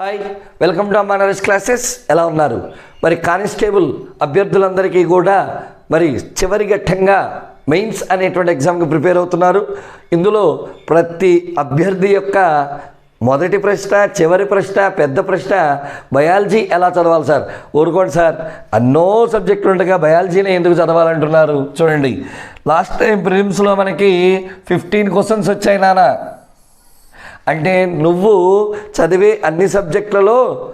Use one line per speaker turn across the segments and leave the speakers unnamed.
Hi welcome to అమ్మా Naresh classes ఎలా ఉన్నారు? మరి కానిస్టేబుల్ అభ్యర్థులందరికీ కూడా మరి చివరి ఘట్టంగా మెయిన్స్ అనేటువంటి ఎగ్జామ్కి ప్రిపేర్ అవుతున్నారు. ఇందులో ప్రతి అభ్యర్థి యొక్క మొదటి ప్రశ్న చివరి ప్రశ్న పెద్ద ప్రశ్న బయాలజీ ఎలా చదవాలి సార్? ఊరుకోండి సార్. ఎన్నో సబ్జెక్టులు ఉండగా బయాలజీని ఎందుకు చదవాలంటున్నారు? చూడండి. లాస్ట్ టైం ప్రిలిమ్స్లో మనకి ఫిఫ్టీన్ క్వశ్చన్స్ వచ్చాయి నానా అంటే నువ్వు చదివే అన్ని సబ్జెక్టులలో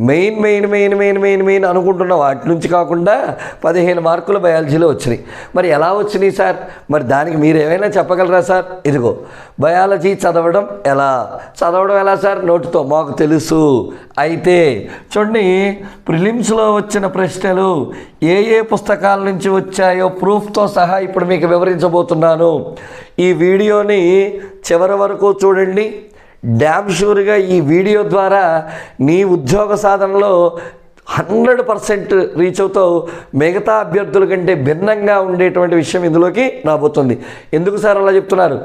main main main main main main అనుకుంటున్న వాటి నుంచి కాకుండా పదిహేను మార్కులు బయాలజీలో వచ్చినాయి. మరి ఎలా వచ్చినాయి సార్? మరి దానికి మీరు ఏమైనా చెప్పగలరా సార్? ఇదిగో బయాలజీ చదవడం ఎలా? చదవడం ఎలా సార్? నోటితో మాకు తెలుసు. అయితే చూడండి ప్రిలిమ్స్లో వచ్చిన ప్రశ్నలు ఏ ఏ పుస్తకాల నుంచి వచ్చాయో ప్రూఫ్తో సహా ఇప్పుడు మీకు వివరించబోతున్నాను. ఈ వీడియోని చివరి వరకు చూడండి. డ్యామ్ షూర్గా ఈ వీడియో ద్వారా నీ ఉద్యోగ సాధనలో హండ్రెడ్ పర్సెంట్ రీచ్ అవుతావు. మిగతా అభ్యర్థుల కంటే భిన్నంగా ఉండేటువంటి విషయం ఇందులోకి రాబోతుంది. ఎందుకు సార్ అలా చెప్తున్నారు?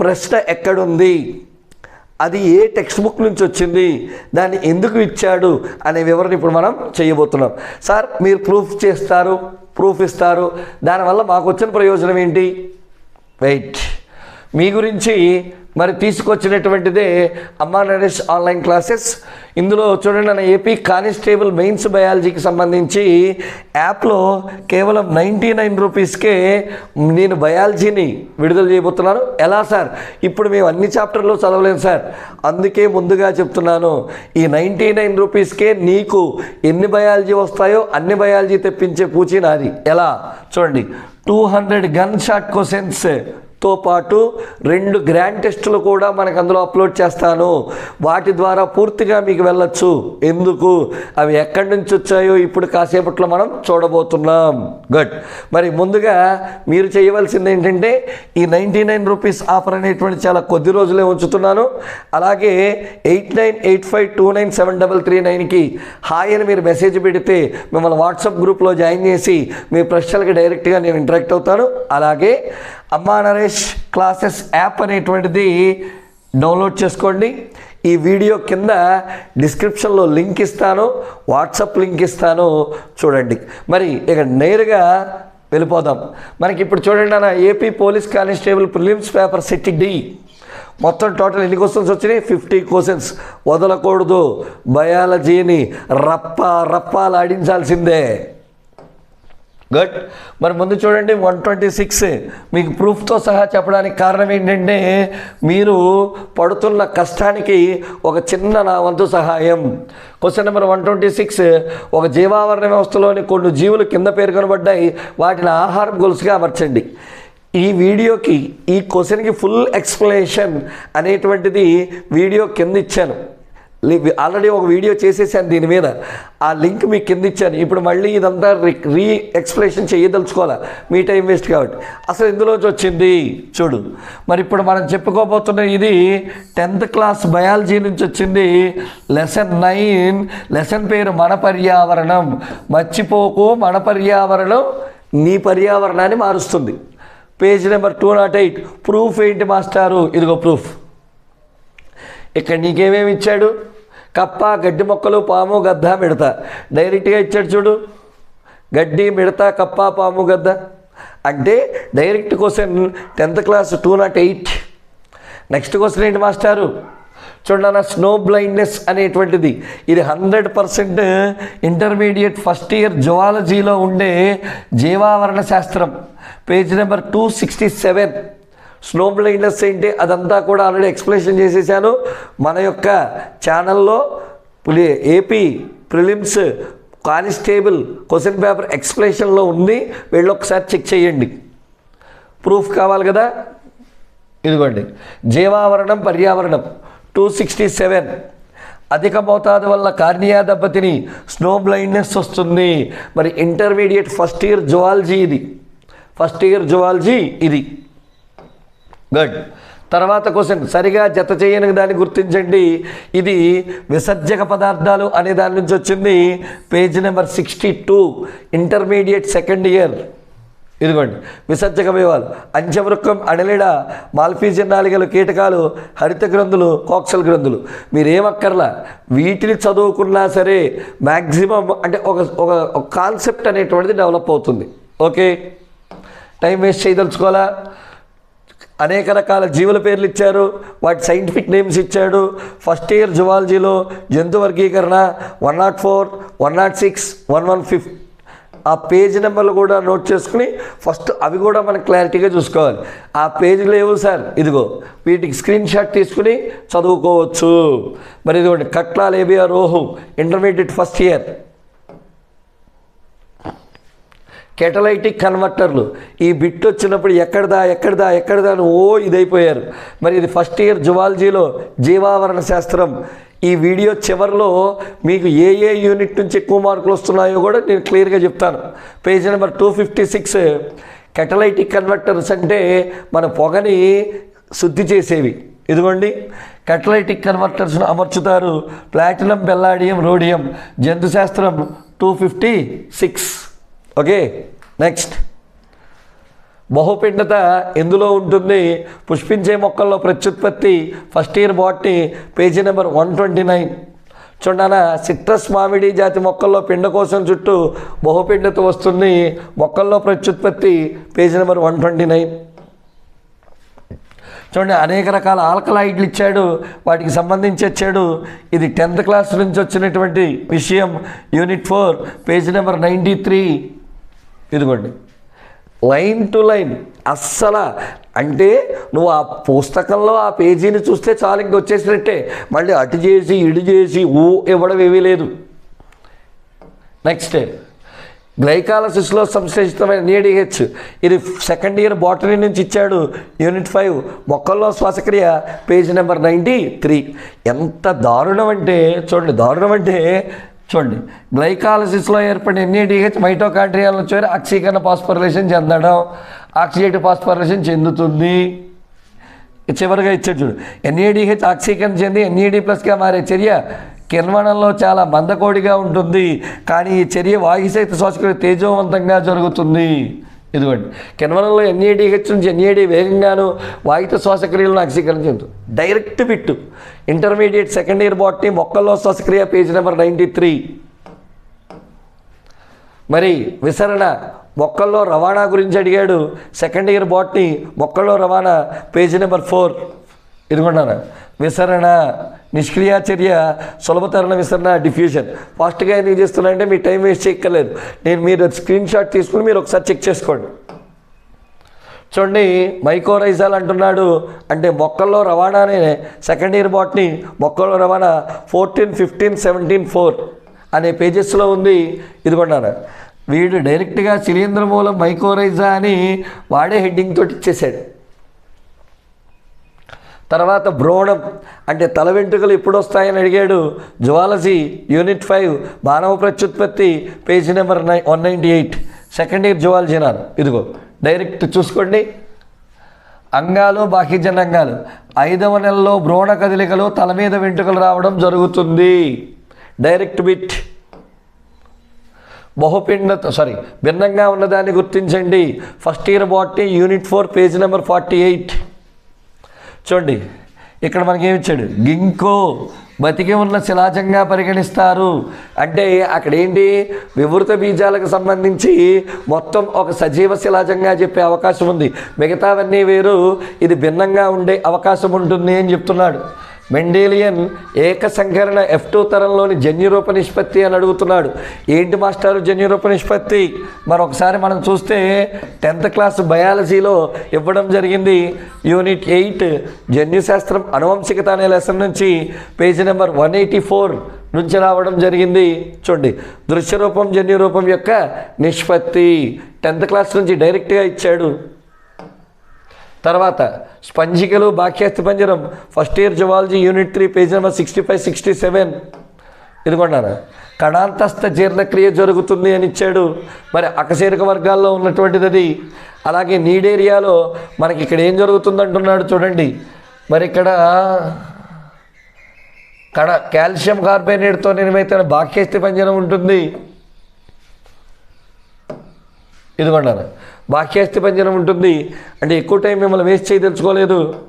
ప్రశ్న ఎక్కడుంది? అది ఏ టెక్స్ట్ బుక్ నుంచి వచ్చింది? దాన్ని ఎందుకు ఇచ్చాడు? అనే వివరణ ఇప్పుడు మనం చేయబోతున్నాం. సార్ మీరు ప్రూఫ్ చేస్తారు ప్రూఫ్ ఇస్తారు. దానివల్ల మాకు వచ్చిన ప్రయోజనం ఏంటి? వెయిట్ మీ గురించి మరి తీసుకొచ్చినటువంటిదే అమ్మా నరేష్ ఆన్లైన్ క్లాసెస్. ఇందులో చూడండి నా ఏపీ కానిస్టేబుల్ మెయిన్స్ బయాలజీకి సంబంధించి యాప్లో కేవలం నైంటీ నైన్ రూపీస్కే నేను బయాలజీని విడుదల చేయబోతున్నాను. ఎలా సార్? ఇప్పుడు మేము అన్ని చాప్టర్లు చదవలేము సార్. అందుకే ముందుగా చెప్తున్నాను ఈ నైంటీ నైన్ రూపీస్కే నీకు ఎన్ని బయాలజీ వస్తాయో అన్ని బయాలజీ తెప్పించే పూచి నాది. ఎలా? చూడండి two hundred gun shot questions తో పాటు రెండు గ్రాండ్ టెస్టులు కూడా మనకు అందులో అప్లోడ్ చేస్తాను. వాటి ద్వారా పూర్తిగా మీకు వెళ్ళొచ్చు. ఎందుకు? అవి ఎక్కడి నుంచి వచ్చాయో ఇప్పుడు కాసేపట్లో మనం చూడబోతున్నాం. గుడ్ మరి ముందుగా మీరు చేయవలసింది ఏంటంటే ఈ నైంటీ నైన్ రూపీస్ ఆఫర్ అనేటువంటి చాలా కొద్ది రోజులే ఉంచుతున్నాను. అలాగే eight nine eight five two nine seven double three నైన్కి హాయ్ అని మీరు మెసేజ్ పెడితే మిమ్మల్ని వాట్సాప్ గ్రూప్లో జాయిన్ చేసి మీ ప్రశ్నలకి డైరెక్ట్గా నేను ఇంటరాక్ట్ అవుతాను. అలాగే అమ్మా నరేష్ క్లాసెస్ యాప్ అనేటువంటిది డౌన్లోడ్ చేసుకోండి. ఈ వీడియో కింద డిస్క్రిప్షన్లో లింక్ ఇస్తాను వాట్సాప్ లింక్ ఇస్తాను చూడండి. మరి ఇక నేరుగా వెళ్ళిపోదాం. మనకి ఇప్పుడు చూడండి అన్న AP police constable prelims paper set D. మొత్తం టోటల్ ఎన్ని క్వశ్చన్స్ వచ్చినాయి? Fifty questions. వదలకూడదు. బయాలజీని రప్ప రప్పాలాడించాల్సిందే గుడ్ మరి ముందు చూడండి వన్ ట్వంటీ సిక్స్ మీకు ప్రూఫ్తో సహా చెప్పడానికి కారణం ఏంటంటే మీరు పడుతున్న కష్టానికి ఒక చిన్న నా వంతు సహాయం. Question number one twenty six ఒక జీవావరణ వ్యవస్థలోని కొన్ని జీవులు కింద పేర్కొనబడ్డాయి వాటిని ఆహారం గొలుసుగా అమర్చండి. ఈ వీడియోకి ఈ క్వశ్చన్కి ఫుల్ ఎక్స్ప్లెనేషన్ అనేటువంటిది వీడియో కింద ఇచ్చాను. ఆల్రెడీ ఒక వీడియో చేసేసాను దీని మీద. ఆ లింక్ మీకు కింద ఇచ్చాను. ఇప్పుడు మళ్ళీ ఇదంతా రి రీ ఎక్స్ప్లెనేషన్ చేయదలుచుకోవాలా? మీ టైం వేస్ట్ కాబట్టి. అసలు ఇందులోంచి వచ్చింది? చూడు. మరి ఇప్పుడు మనం చెప్పుకోబోతున్న ఇది టెన్త్ క్లాస్ బయాలజీ నుంచి వచ్చింది. Lesson nine. లెసన్ పేరు మన పర్యావరణం. మర్చిపోకు మన పర్యావరణం నీ పర్యావరణాన్ని మారుస్తుంది. Page number two nought eight. Proof ఏంటి మాస్టారు? ఇదిగో ప్రూఫ్. ఇక్కడ నీకేమేమి ఇచ్చాడు? కప్ప గడ్డి మొక్కలు పాము గద్ద మిడత. డైరెక్ట్గా ఇచ్చాడు చూడు. గడ్డి మిడత కప్ప పాము గద్ద. అంటే direct question tenth class two nought eight. Next question ఏంటి మాస్టారు? చూడన్న స్నో బ్లైండ్నెస్ అనేటువంటిది. ఇది hundred percent intermediate first year జువాలజీలో ఉండే జీవావరణ శాస్త్రం. Page number two sixty seven. Snow blindness ఏంటి? అదంతా కూడా ఆల్రెడీ ఎక్స్ప్లెనేషన్ చేసేసాను. మన యొక్క ఛానల్లో AP prelims constable question paper ఎక్స్ప్లెనేషన్లో ఉంది. వెళ్ళి ఒకసారి చెక్ చేయండి. ప్రూఫ్ కావాలి కదా? ఇదిగోండి. జీవావరణం పర్యావరణం టూ సిక్స్టీ సెవెన్ అధిక మోతాదు వల్ల కార్నియా దెబ్బతిని స్నో బ్లైండ్నెస్ వస్తుంది. మరి ఇంటర్మీడియట్ ఫస్ట్ ఇయర్ జువాలజీ ఇది. ఫస్ట్ ఇయర్ జువాలజీ ఇది. గుడ్ తర్వాత క్వశ్చన్ సరిగా జత చేయని దాన్ని గుర్తించండి. ఇది విసర్జక పదార్థాలు అనే దాని నుంచి వచ్చింది. Page number sixty two intermediate second year. ఇదిగోండి విసర్జక అవయవాలు అంచవృక్కం అణిలిడ మాల్ఫీజన్ నాలికలు కీటకాలు హరిత గ్రంథులు కోక్సల్ గ్రంథులు. మీరేమక్కర్లా? వీటిని చదువుకున్నా సరే మ్యాక్సిమం అంటే ఒక ఒక కాన్సెప్ట్ అనేటువంటిది డెవలప్ అవుతుంది. ఓకే. టైం వేస్ట్ చేయదలుచుకోవాలా? అనేక రకాల జీవుల పేర్లు ఇచ్చారు. వాటి సైంటిఫిక్ నేమ్స్ ఇచ్చాడు. ఫస్ట్ ఇయర్ జువాలజీలో జంతు వర్గీకరణ one nought four one nought six one one fifth ఆ పేజ్ నెంబర్లు కూడా నోట్ చేసుకుని ఫస్ట్ అవి కూడా మనం క్లారిటీగా చూసుకోవాలి. ఆ పేజీలు లేవు సార్ ఇదిగో వీటికి స్క్రీన్ షాట్ తీసుకుని చదువుకోవచ్చు. మరి ఇదిగోండి catla labeo rohu intermediate first year catalytic కన్వర్టర్లు. ఈ బిట్ వచ్చినప్పుడు ఎక్కడదా ఎక్కడదా ఎక్కడదా అని ఓ ఇదైపోయారు. మరి ఇది ఫస్ట్ ఇయర్ జువాలజీలో జీవావరణ శాస్త్రం. ఈ వీడియో చివరిలో మీకు ఏ ఏ యూనిట్ నుంచి ఎక్కువ మార్కులు వస్తున్నాయో కూడా నేను క్లియర్గా చెప్తాను. Page number two fifty six. Catalytic converters అంటే మన పొగని శుద్ధి చేసేవి. ఇదిగోండి. కెటలైటిక్ కన్వర్టర్స్ను అమర్చుతారు. Platinum palladium rhodium. జంతుశాస్త్రం two fifty six. Okay next. బహుపిండత ఎందులో ఉంటుంది? పుష్పించే మొక్కల్లో ప్రత్యుత్పత్తి first year botany page number one twenty nine. చూడాల సిట్రస్ మామిడి జాతి మొక్కల్లో పిండ కోసం చుట్టూ బహుపిండత వస్తుంది. మొక్కల్లో ప్రత్యుత్పత్తి page number one twenty nine. చూడండి అనేక రకాల ఆల్కలాయిడ్లు ఇచ్చాడు. వాటికి సంబంధించి ఇచ్చాడు ఇది టెన్త్ క్లాస్ నుంచి వచ్చినటువంటి విషయం. Unit four page number ninety three. ఇదిగోండి. Line to line. అస్సలు. అంటే నువ్వు ఆ పుస్తకంలో ఆ పేజీని చూస్తే చాలు ఇంక వచ్చేసినట్టే. మళ్ళీ అటు చేసి ఇటు చేసి ఊ ఇవ్వడం ఏమీ లేదు. నెక్స్ట్ గ్లైకాలసిస్లో సంశ్లేషితమైన నీడిహెచ్. ఇది సెకండ్ ఇయర్ బాటనీ నుంచి ఇచ్చాడు యూనిట్ ఫైవ్. మొక్కల్లో శ్వాసక్రియ పేజ్ నెంబర్ నైంటీ త్రీ. ఎంత దారుణం అంటే చూడండి దారుణం అంటే చూడండి. గ్లైకాలసిస్లో ఏర్పడిన ఎన్ఏడిహెచ్ మైటోకాట్రియాలను చేరి ఆక్సీకరణ పాస్పరలేషన్ చెందడం ఆక్సిజేటివ్ పాస్పరలేషన్ చెందుతుంది. చివరిగా ఇచ్చాడు చూడు. ఎన్ఏడిహెచ్ ఆక్సీకరణ చెంది ఎన్ఏడి ప్లస్గా మారే చర్య కిణ్వణంలో చాలా మందకోడిగా ఉంటుంది. కానీ ఈ చర్య వాయుసహిత శ్వాసక్రియ తేజవంతంగా జరుగుతుంది. ఇదిగోండి. కిణ్వణంలో ఎన్ఏడిహెచ్ నుంచి ఎన్ఏడి వేగంగాను వాయుత శ్వాసక్రియలను ఆక్సీకరణ చెందుతుంది direct bit intermediate second year botany మొక్కల్లో శ్వాసక్రియ పేజ్ నెంబర్ నైంటీ త్రీ మరి విసరణ మొక్కల్లో రవాణా గురించి అడిగాడు సెకండ్ ఇయర్ బాట్ని మొక్కల్లో రవాణా పేజీ నెంబర్ ఫోర్. ఇదిగొండాను విసరణ నిష్క్రియ చర్య సులభతరణ విసరణ డిఫ్యూజన్. ఫాస్ట్గా ఎందుకు చేస్తున్నా అంటే మీ టైం వేస్ట్ చేయక్కర్లేదు. నేను మీరు స్క్రీన్ షాట్ తీసుకుని మీరు ఒకసారి చెక్ చేసుకోండి. చూడండి మైకోరైజాల్ అంటున్నాడు. అంటే మొక్కల్లో రవాణా అనే సెకండ్ ఇయర్ బాట్ని మొక్కల్లో రవాణా ఫోర్టీన్ ఫిఫ్టీన్ సెవెంటీన్ ఫోర్ అనే పేజెస్లో ఉంది. ఇదిగొన్నాను వీడు డైరెక్ట్గా శిలీంద్ర మూలం మైకోరైజా అని వాడే హెడ్డింగ్ తోటి ఇచ్చేసాడు. తర్వాత భ్రూణం. అంటే తల వెంట్రుకలు ఎప్పుడు వస్తాయని అడిగాడు జువాలజీ యూనిట్ ఫైవ్ మానవ ప్రత్యుత్పత్తి పేజీ నెంబర్ నై one ninety eight. Second year zoology నాను ఇదిగో డైరెక్ట్ చూసుకోండి. అంగాలు బాహ్యజనంగాలు ఐదవ నెలలో భ్రూణ కదలికలు తల మీద వెంట్రుకలు రావడం జరుగుతుంది. Direct bit. బహుపిండ సారీ భిన్నంగా ఉన్నదాన్ని గుర్తించండి. First year botany unit four page number forty eight. చూడండి. ఇక్కడ మనకి ఇచ్చాడు? గింకో. బతికి ఉన్న శిలాజంగా పరిగణిస్తారు. అంటే అక్కడ ఏంటి వివృత బీజాలకు సంబంధించి మొత్తం ఒక సజీవ శిలాజంగా చెప్పే అవకాశం ఉంది. మిగతావన్నీ వేరు. ఇది భిన్నంగా ఉండే అవకాశం ఉంటుంది అని చెప్తున్నాడు. మెండేలియన్ ఏకసంకరణ ఎఫ్ టూ తరంలోని జన్యురూప నిష్పత్తి అని అడుగుతున్నాడు. ఏంటి మాస్టారు జన్యురూప నిష్పత్తి? మరొకసారి మనం చూస్తే టెన్త్ క్లాస్ బయాలజీలో ఇవ్వడం జరిగింది. యూనిట్ ఎయిట్ జన్యుశాస్త్రం అనువంశికత అనే లెసన్ నుంచి page number one eighty four నుంచి రావడం జరిగింది. చూడండి దృశ్యరూపం జన్యురూపం యొక్క నిష్పత్తి. టెన్త్ క్లాస్ నుంచి డైరెక్ట్గా ఇచ్చాడు. తర్వాత స్పంజికలు బాక్యాస్తి పంజరం first year zoology unit three page number sixty five sixty seven ఇదిగొన్నాను కణాంతస్థ జీర్ణక్రియ జరుగుతుంది అని ఇచ్చాడు. మరి అకశీరక వర్గాల్లో ఉన్నటువంటిది అది. అలాగే నీడేరియాలో మనకి ఇక్కడ ఏం జరుగుతుంది అంటున్నాడు చూడండి. మరి ఇక్కడ కణ కాల్షియం కార్బోనేట్తో నిర్మితమైన బాక్యస్థి పంజరం ఉంటుంది. ఇదిగొన్నాను బాహ్యాస్థి పంజనం ఉంటుంది. అంటే ఎక్కువ టైం మిమ్మల్ని వేస్ట్ చేయి తెలుసుకోలేదు.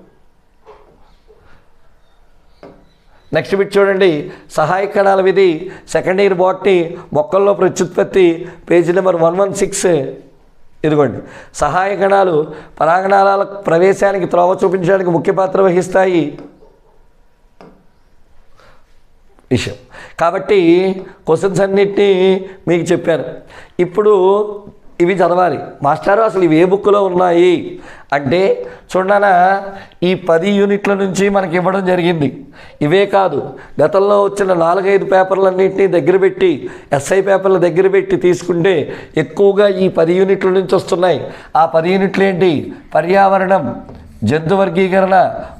నెక్స్ట్ బిట్ చూడండి. సహాయ కణాల విధి సెకండ్ ఇయర్ బాట్ని మొక్కల్లో ప్రత్యుత్పత్తి page number one one six. ఇదిగోండి. సహాయ కణాలు పరాగణాల ప్రవేశానికి త్రోవ చూపించడానికి ముఖ్య పాత్ర వహిస్తాయి. విషయం. కాబట్టి క్వశ్చన్స్ అన్నిటినీ మీకు చెప్పాను. ఇప్పుడు ఇవి చదవాలి. మాస్టారు అసలు ఇవి ఏ బుక్లో ఉన్నాయి? అంటే చూడనా ఈ పది యూనిట్ల నుంచి మనకి ఇవ్వడం జరిగింది. ఇవే కాదు గతంలో వచ్చిన నాలుగైదు పేపర్లన్నింటినీ దగ్గర పెట్టి ఎస్ఐ పేపర్ల దగ్గర పెట్టి తీసుకుంటే ఎక్కువగా ఈ పది యూనిట్ల నుంచి వస్తున్నాయి. ఆ పది యూనిట్లు ఏంటి పర్యావరణం. జంతు వర్గీకరణ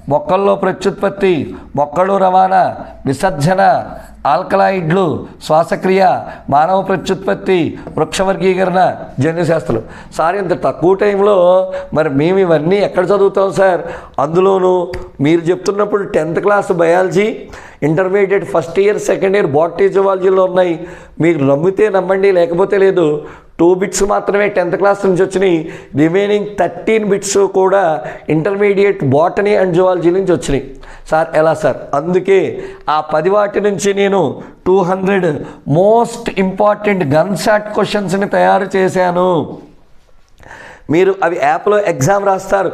మొక్కల్లో ప్రత్యుత్పత్తి మొక్కలు రవాణా విసర్జన ఆల్కలాయిడ్లు శ్వాసక్రియ మానవ ప్రత్యుత్పత్తి వృక్ష వర్గీకరణ జన్యుశాస్త్రం సార్ ఇంత తక్కువ టైంలో మరి మేము ఇవన్నీ ఎక్కడ చదువుతాం సార్? అందులోనూ మీరు చెప్తున్నప్పుడు tenth class biology intermediate first year second year botany జువాలజీలో ఉన్నాయి. మీరు నమ్మితే నమ్మండి లేకపోతే లేదు. టూ బిట్స్ మాత్రమే టెన్త్ క్లాస్ నుంచి వచ్చినాయి. రిమైనింగ్ థర్టీన్ బిట్స్ కూడా ఇంటర్మీడియట్ బాటనీ అండ్ జువాలజీ నుంచి వచ్చినాయి. సార్ ఎలా సార్? అందుకే ఆ పది వాటి నుంచి నేను two hundred most important gun shot క్వశ్చన్స్ని తయారు చేశాను. మీరు అవి యాప్లో ఎగ్జామ్ రాస్తారు.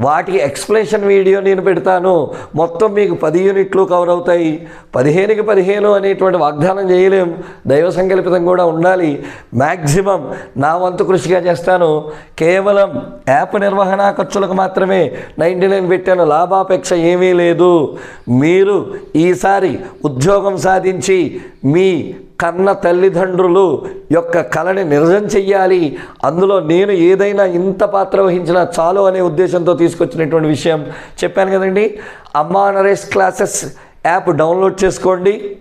వాటికి ఎక్స్ప్లెనేషన్ వీడియో నేను పెడతాను. మొత్తం మీకు పది యూనిట్లు కవర్ అవుతాయి. పదిహేనుకి పదిహేను అనేటువంటి వాగ్దానం చేయలేం. దైవ సంకల్పితం కూడా ఉండాలి. మ్యాక్సిమం నా వంతు కృషిగా చేస్తాను. కేవలం యాప్ నిర్వహణ ఖర్చులకు మాత్రమే నైంటీ నైన్ పెట్టాను. లాభాపేక్ష ఏమీ లేదు. మీరు ఈసారి ఉద్యోగం సాధించి మీ కన్న తల్లిదండ్రులు యొక్క కళని నిరసన చెయ్యాలి. అందులో నేను ఏదైనా ఇంత పాత్ర వహించినా చాలు అనే ఉద్దేశంతో తీసుకొచ్చినటువంటి విషయం చెప్పాను కదండి. అమ్మా నరేష్ క్లాసెస్ యాప్ డౌన్లోడ్ చేసుకోండి.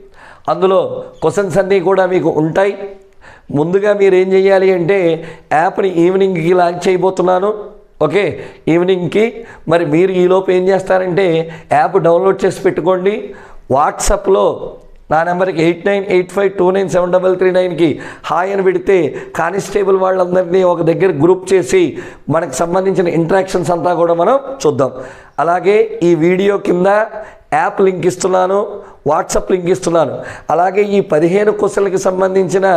అందులో క్వశ్చన్స్ అన్నీ కూడా మీకు ఉంటాయి. ముందుగా మీరు ఏం చేయాలి అంటే యాప్ని ఈవినింగ్కి లాంచ్ చేయబోతున్నాను. ఓకే? ఈవినింగ్కి. మరి మీరు ఈలోపు ఏం చేస్తారంటే యాప్ డౌన్లోడ్ చేసి పెట్టుకోండి. వాట్సాప్లో నా నెంబర్కి eight nine eight five two nine seven double three నైన్కి హాయ్ అని పెడితే కానిస్టేబుల్ వాళ్ళందరినీ ఒక దగ్గర గ్రూప్ చేసి మనకు సంబంధించిన ఇంటరాక్షన్స్ అంతా కూడా మనం చూద్దాం. అలాగే ఈ వీడియో కింద యాప్ లింక్ ఇస్తున్నాను వాట్సాప్ లింక్ ఇస్తున్నాను. అలాగే ఈ పదిహేను క్వశ్చన్లకి సంబంధించిన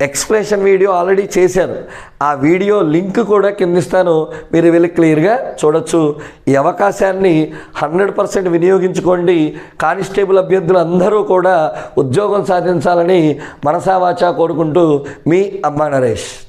ఎక్స్ప్లెనేషన్ వీడియో ఆల్రెడీ చేశాను. ఆ వీడియో లింక్ కూడా కిందిస్తాను మీరు వెళ్ళి క్లియర్గా చూడొచ్చు. ఈ అవకాశాన్ని హండ్రెడ్ పర్సెంట్ వినియోగించుకోండి. కానిస్టేబుల్ అభ్యర్థులు అందరూ కూడా ఉద్యోగం సాధించాలని మనసావాచా కోరుకుంటూ మీ అమ్మా నరేష్.